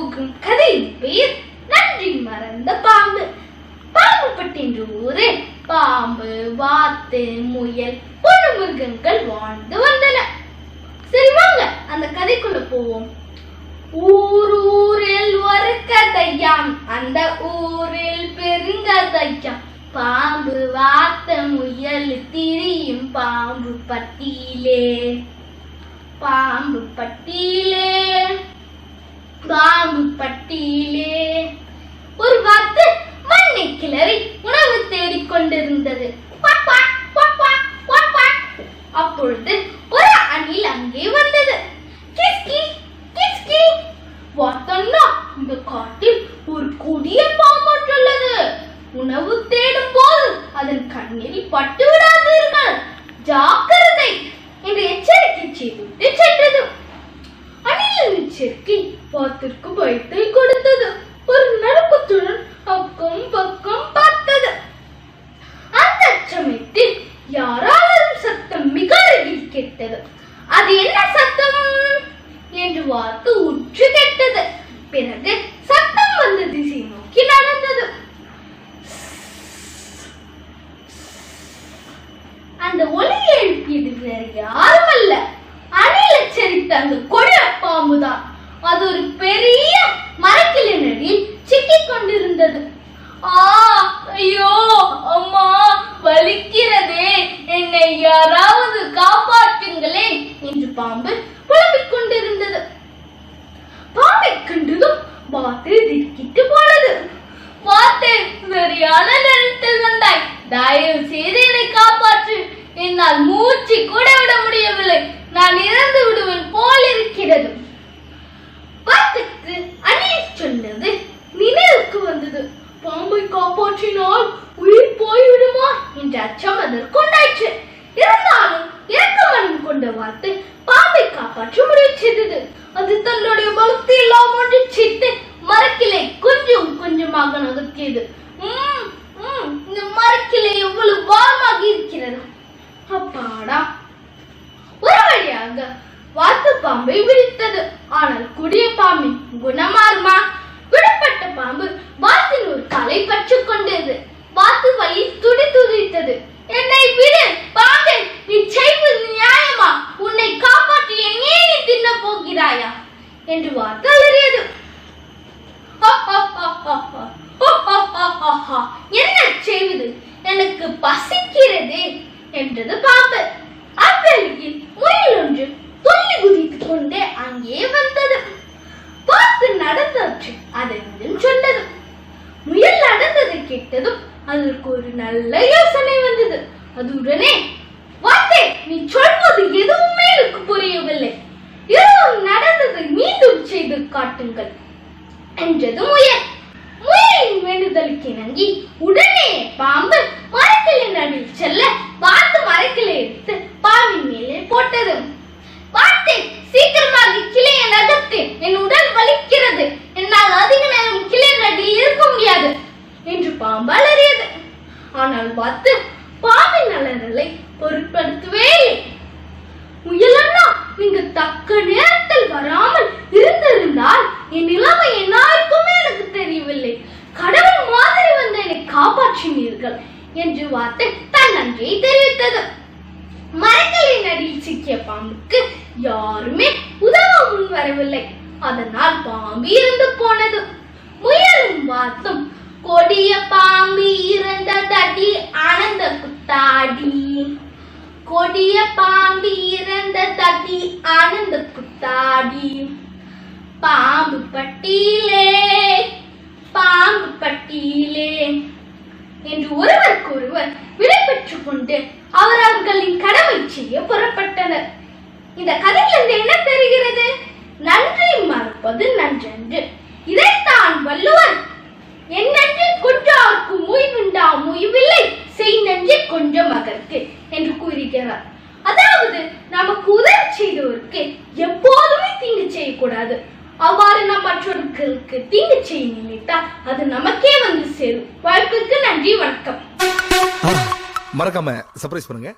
போகும் கதை பெயர் நன்றி மறந்த பாம்பு. பாம்பு பட்டின்ற ஊரில் பாம்பு வாத்து முயல் போன்ற மிருகங்கள் வாழ்ந்து வந்தன. சரி வாங்க அந்த கதைக்குள்ள போவோம். ஊர் ஊரில் ஒரு கதையாம். அந்த ஊரில் பெருங்கதையாம். பாம்பு வாத்த முயல் திரியும் பாம்பு பட்டியிலே. பாம்பு பட்டியிலே. பாம்பு பட்டியிலே ஒரு வாத்து மண்ணை கிளறி உணவு தேடிக் கொண்டிருந்தது. அப்பொழுது ஒரு அணில் அங்கே வந்தது. கிஸ், இந்த காட்டில் ஒரு கொடிய பாம்பற்றுள்ளது உணவு தேடும் போது அதன் கண்ணில் பட்டு விடாதீர்கள் ஜாக்கிரதை என்று எச்சரிக்கை செய்துவிட்டு சென்றது. அணிலின் வாத்திற்கு பயத்தை கொடுத்தது. ஒரு நடுக்கத்துடன் அக்கம் பக்கம் பார்த்தது. அந்த சமயத்தில் யாராலும் சத்தம் மிக அருகில் கேட்டது. அது என்ன சத்தம்? என்று வாத்து உற்று கேட்டது. பிறகு சத்தம் வந்த திசை நோக்கி நடந்தது அந்த ஒலியை எழுப்பியது வேற யாரும் அல்ல அணில் எச்சரித்த அந்த கொடிய பாம்புதான். அது ஒரு பெரிய மரக்கிளைநடில் சிக்கிக் கொண்டிருந்தது. ஆ ஐயோ அம்மா வலிக்கிறதே. என்னை யாராவது காப்பாற்றுங்களே என்று பாம்பு புலம்பிக் கொண்டிருந்தது. பாம்பை கண்டதும் பாத்து திக்கிட்டு போனது. வாத்து சரியான நேரத்தில் வந்தாய். தயவு செய்து என்னை காப்பாற்று. என்னால் மூச்சு கூட விட முடியவில்லை. நான் இறந்து விடுவேன் போல் இருக்கிறேன் வாத்துக்கு அணில் சொன்னது நினைவுக்கு வந்தது பாம்பை காப்பாற்றினால் உயிர் போய்விடுமா என்ற அச்சம் அதற்குண்டாயிற்று இருந்தாலும் இரக்கமனம் கொண்ட வார்த்தை பாம்பை காப்பாற்ற முடிவு அது தன்னுடைய பக்தி எல்லாம் ஒன்று சித்து மரக்கிளை கொஞ்சம் கொஞ்சமாக நகர்த்தியது. உம், உம், இந்த மரக்கிளை எவ்வளவு வாரமாக இருக்கிறது? அப்பாடா. ஒரு வழியாக வாத்து பாம்பை விரித்தது. ஆனால் கொடிய பாம்பின் குணமாறுமா விடப்பட்ட பாம்பு வாத்தின் ஒரு காலை பற்றிக் கொண்டது வாத்து வலி துடி துடித்தது என்னை விடு பாம்பே நீ செய்வது நியாயமா உன்னை காப்பாற்றி என்னே நீ தின்ன போகிறாயா என்ன செய்வது? எனக்கு பசிக்கிறது என்றது பாம்பு. அவ்வழியில் முயல் ஒன்று துள்ளி குதித்துக் கொண்டே அங்கே வந்தது. பார்த்து நடந்தாச்சு அதனிடம் சொன்னது. முயல் நடந்தது கேட்டதும் அதற்கு ஒரு நல்ல யோசனை வந்தது. அது உடனே நீ சொல்வது எதுவுமே எனக்கு புரியவில்லை இரவும் நடந்ததை மீண்டும் செய்து காட்டுங்கள் என்றது முயல். முயலின் வேண்டுதலுக்கு இணங்கி உடனே பாம்பு மரக்கிளின் அடியில் செல்ல பார்த்து மரக்கிளை எடுத்து பாம்பின் மேலே போட்டது. வாத்து சீக்கிரமாக கிளையை நகர்த்து என் உடல் வலிக்கிறது. என்னால் அதிக நேரம் கிளையின் அடியில் இருக்க முடியாது என்று பாம்பு அலறியது. ஆனால் பார்த்து பாம்பின் அலறலை பொருட்படுத்தவே இல்லை. முயலன்னா நீங்க தக்க நேரத்தில் வராமல் இருந்திருந்தால் என் நிலைமை என்னாருக்குமே எனக்கு தெரியவில்லை கடவுள் மாதிரி வந்து என்னை காப்பாற்றினீர்கள் என்று வார்த்தை தன் நன்றியை தெரிவித்தது. மரங்களின் அடியில் சிக்கிய பாம்புக்கு யாருமே உதவ முன் வரவில்லை. அதனால் பாம்பு இருந்து போனது. முயலும் வாத்தும் கொடிய பாம்பு இறந்த தடி ஆனந்த குத்தாடி. கொடிய பாம்பு இறந்த தடி ஆனந்த குத்தாடி. பாம்பு பட்டியிலே பாம்பு பட்டியிலே என்று ஒருவருக்கு ஒருவர் விடை பெற்றுக் கொண்டு அவரவர்களின் கடமை செய்ய புறப்பட்டனர் இந்த கதையிலிருந்து என்ன தெரிகிறது நன்றி மறப்பது நன்றன்று. இதைத்தான் வள்ளுவர் என் நன்றி குற்றார்க்கு முய்வுண்டா முய்வில்லை செய் நன்றி கொஞ்சம் மகற்கு என்று கூறுகிறார். அதாவது நமக்கு உதவி செய்தவருக்கு எப்போதுமே தீங்கு செய்யக்கூடாது. அவ்வாறு நாம் மற்றவர்களுக்கு தீங்கு செய்ய நினைத்தால் அது நமக்கே வந்து சேரும். வாழ்க்கைக்கு நன்றி வணக்கம். மறக்காம சர்ப்ரைஸ் பண்ணுங்க.